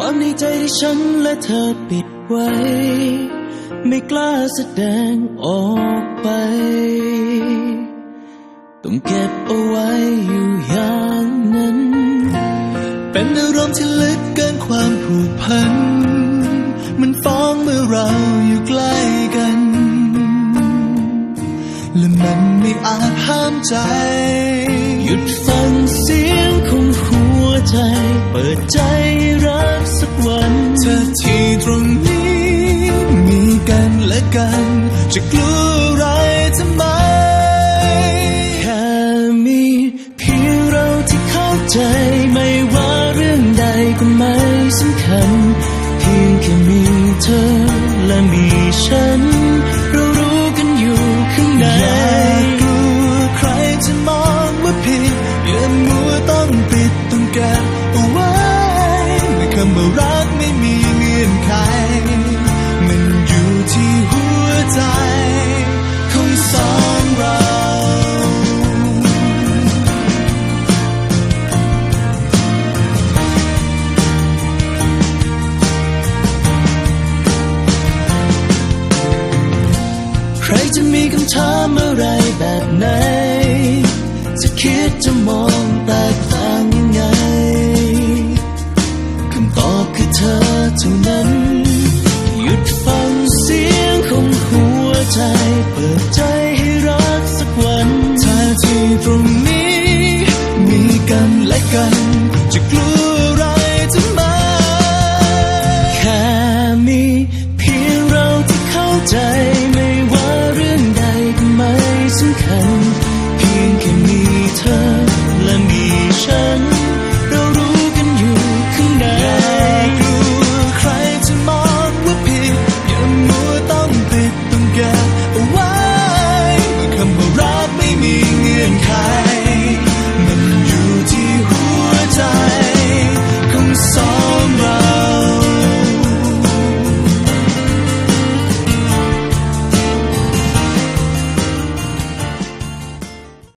ความในใจที่ฉันและเธอปิดไว้ ไม่กล้าแสดงออกไป ต้องเก็บเอาไว้อยู่อย่างนั้น เป็นอารมณ์ที่ลึกเกินความผูกพัน มันฟ้องเมื่อเราอยู่ใกล้กัน และมันไม่อาจห้ามใจ หยุดฟังเสียงของหัวใจ เปิดใจ กัน จะกลัวอะไรทำไม แค่มีเพียงเราที่เข้าใจไม่ว่าเรื่องใดก็ไม่สำคัญ เพียงแค่มีเธอและมีฉัน เรารู้กันอยู่ข้างในอย่ากลัวใครจะมองว่าผิดอย่ามัวต้องปิดต้องเก็บเอาไว้ในคำว่ารัก จะมีคำถามอะไรแบบไหน จะคิดจะมองแตกต่างยังไงคำตอบคือเธอเท่านั้น